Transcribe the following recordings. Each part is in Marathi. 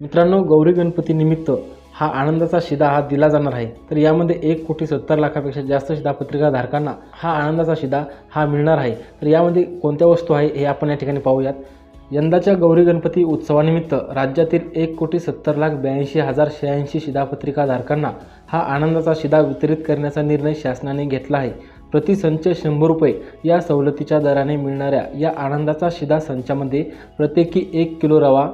मित्रांनो गौरी गणपती निमित्त हा आनंदाचा शिदा हा दिला जाणार आहे. तर यामध्ये एक कोटी सत्तर लाखापेक्षा जास्त शिधापत्रिका धारकांना हा आनंदाचा शिदा हा मिळणार आहे. तर यामध्ये कोणत्या वस्तू आहे हे आपण या ठिकाणी पाहूयात. यंदाच्या गौरी गणपती उत्सवानिमित्त राज्यातील एक कोटी सत्तर लाख ब्याऐंशी हजार शहाऐंशी शिधापत्रिका धारकांना हा आनंदाचा शिदा वितरित करण्याचा निर्णय शासनाने घेतला आहे. प्रति संच शंभर रुपये या सवलतीच्या दराने मिळणाऱ्या या आनंदाचा शिदा संचामध्ये प्रत्येकी एक किलो रवा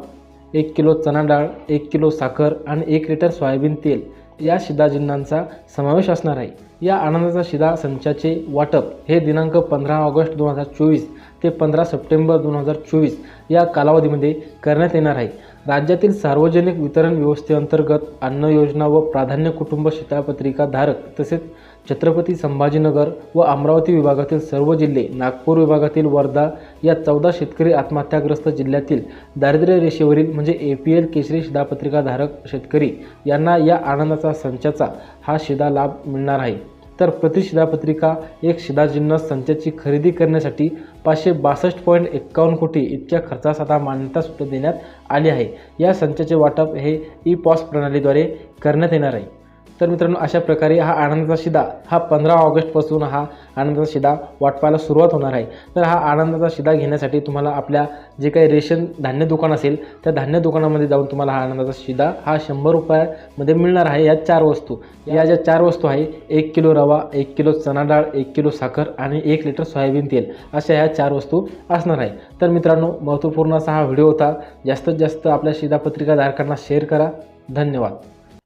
एक किलो चणा डाळ एक किलो साखर आणि एक लिटर सोयाबीन तेल या शिधाजिन्नांचा समावेश असणार आहे. या आनंदाचा शिधा संचाचे वाटप हे दिनांक पंधरा ऑगस्ट दोन हजार चोवीस ते पंधरा सप्टेंबर दोन हजार चोवीस या कालावधीमध्ये करण्यात येणार आहे. राज्यातील सार्वजनिक वितरण व्यवस्थेअंतर्गत अन्न योजना व प्राधान्य कुटुंब शिधापत्रिका धारक तसेच छत्रपती संभाजीनगर व अमरावती विभागातील सर्व जिल्हे नागपूर विभागातील वर्धा या चौदा शेतकरी आत्महत्याग्रस्त जिल्ह्यातील दारिद्र्य रेषेवरील म्हणजे ए पी एल केशरी शिधापत्रिकाधारक शेतकरी यांना या आनंदाचा संचाचा हा शिधा लाभ मिळणार आहे. तर प्रति शिधापत्रिका एक शिधाजिन्नस संचाची खरेदी करण्यासाठी पाचशे बासष्ट पॉईंट एक्कावन्न कोटी इतक्या खर्चास आता मान्यता सुद्धा देण्यात आली आहे. या संचाचे वाटप हे ई पॉस प्रणालीद्वारे करण्यात येणार आहे. तर मित्रांनो अशा प्रकारे हा आनंदाचा शिदा हा पंधरा ऑगस्टपासून हा आनंदाचा शिदा वाटपायला सुरुवात होणार आहे. तर हा आनंदाचा शिदा घेण्यासाठी तुम्हाला आपल्या जे काही रेशन धान्य दुकान असेल त्या धान्य दुकानामध्ये जाऊन तुम्हाला हा आनंदाचा शिदा हा शंभर रुपयामध्ये मिळणार आहे. या चार वस्तू या ज्या चार वस्तू आहे एक किलो रवा एक किलो चणा डाळ एक किलो साखर आणि एक लिटर सोयाबीन तेल अशा ह्या चार वस्तू असणार आहे. तर मित्रांनो महत्त्वपूर्ण असा हा व्हिडिओ होता. जास्तीत जास्त आपल्या शिधापत्रिकाधारकांना शेअर करा. धन्यवाद.